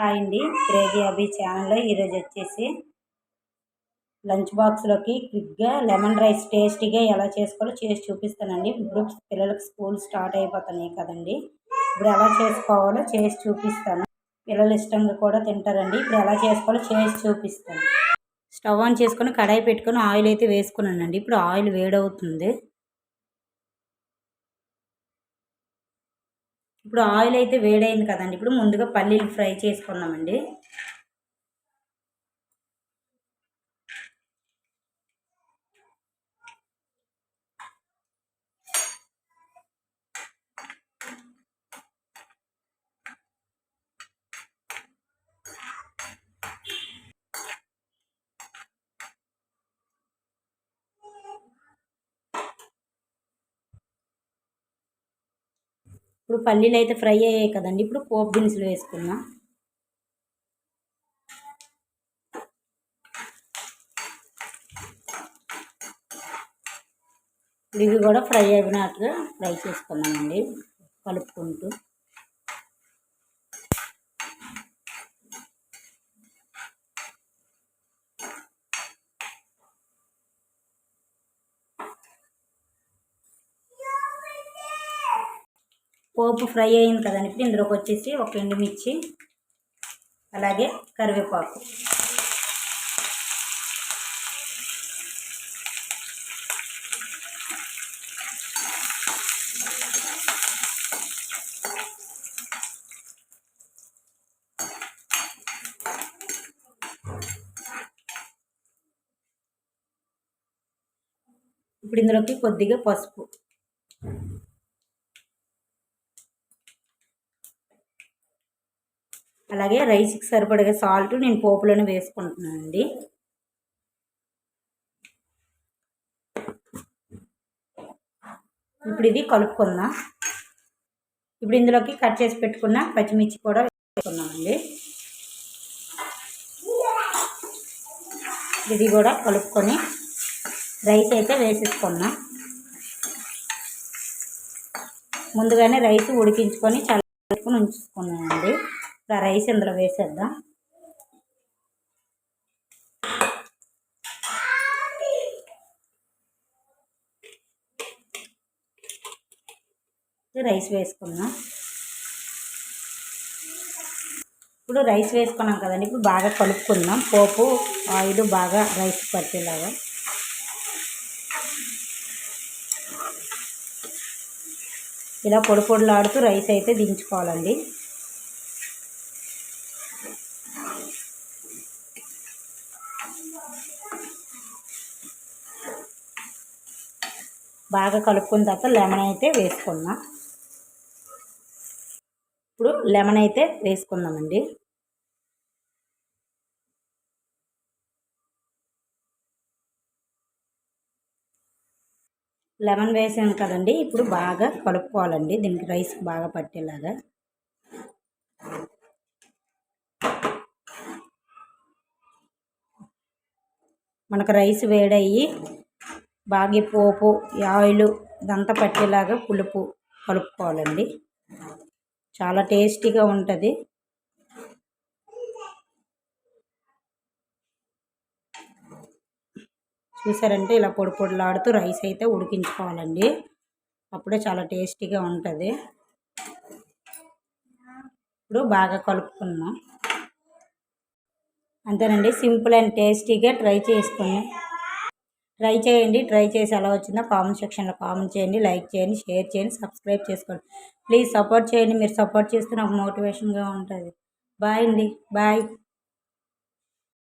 Hi అండి crazy అభి ఛానల్లో ఈరోజు వచ్చేసి లంచ్ బాక్స్లోకి క్విక్గా లెమన్ రైస్ టేస్టీగా ఎలా చేసుకోవాలో చేసి చూపిస్తానండి. ఇప్పుడు పిల్లలకు స్కూల్ స్టార్ట్ అయిపోతున్నాయి కదండి. ఇప్పుడు ఎలా చేసుకోవాలో చేసి చూపిస్తాను. పిల్లలు ఇష్టంగా కూడా తింటారండి. ఇప్పుడు ఎలా చేసుకోవాలో చేసి చూపిస్తాను. స్టవ్ ఆన్ చేసుకొని కడాయి పెట్టుకొని ఆయిల్ అయితే వేసుకున్నానండి. ఇప్పుడు ఆయిల్ వేడవుతుంది. ఇప్పుడు ఆయిల్ అయితే వేడైంది కదండి. ఇప్పుడు ముందుగా పల్లీలు ఫ్రై చేసుకున్నామండి ఇప్పుడు పల్లీలు అయితే ఫ్రై అయ్యాయి కదండి. ఇప్పుడు పోపు దినుసులు వేసుకుందాం. ఇవి కూడా ఫ్రై అయినట్టుగా ఫ్రై చేసుకున్నామండి. కలుపుకుంటూ. పోపు ఫ్రై అయింది కదండి. ఇప్పుడు ఇందులోకి వచ్చేసి ఒక ఎండుమిర్చి అలాగే కరివేపాకు. ఇప్పుడు ఇందులోకి కొద్దిగా పసుపు. అలాగే రైస్కి సరిపడే సాల్ట్ నేను పోపులోనే వేసుకుంటున్నాను అండి ఇప్పుడు ఇది కలుపుకుందాం. ఇప్పుడు ఇందులోకి కట్ చేసి పెట్టుకున్న పచ్చిమిర్చి కూడా వేసుకున్నామండి ఇది కూడా కలుపుకొని రైస్ అయితే వేసేసుకున్నాం ముందుగానే రైస్ ఉడికించుకొని చల్లారుకొని ఉంచుకున్నానండి ఇప్పుడు రైస్ ఇందులో వేసేద్దాం. రైస్ వేసుకుందాం. ఇప్పుడు రైస్ వేసుకున్నాం కదండి ఇప్పుడు బాగా కలుపుకుందాం. పోపు ఆయిల్ బాగా రైస్ పట్టేలాగా. ఇలా పొడి పొడిలాడుతూ రైస్ అయితే దించుకోవాలండి. బాగా కలుపుకున్న తర్వాత లెమన్ అయితే వేసుకుందాం. ఇప్పుడు లెమన్ అయితే వేసుకుందామండి. లెమన్ వేసాను కదండి ఇప్పుడు బాగా కలుపుకోవాలండి. దీనికి రైస్ బాగా పట్టేలాగా. మనకు రైస్ వేడయ్యి బాగా పోపు ఆయిల్ ఇదంతా పట్టేలాగా పులుపు కలుపుకోవాలండి. చాలా టేస్టీగా ఉంటుంది. చూసారంటే ఇలా పొడి పొడిలాడుతూ రైస్ అయితే ఉడికించుకోవాలండి. అప్పుడే చాలా టేస్టీగా ఉంటుంది. ఇప్పుడు బాగా కలుపుకున్నాం అంతేనండి సింపుల్ అండ్ టేస్టీగా ట్రై చేసుకున్నాం ట్రై చేయండి ట్రై చేసి ఎలా వచ్చిందో కామెంట్ సెక్షన్లో కామెంట్ చేయండి లైక్ చేయండి షేర్ చేయండి సబ్స్క్రైబ్ చేసుకోండి. ప్లీజ్ సపోర్ట్ చేయండి మీరు సపోర్ట్ చేస్తే నాకు మోటివేషన్గా ఉంటుంది. బాయ్ అండి బాయ్.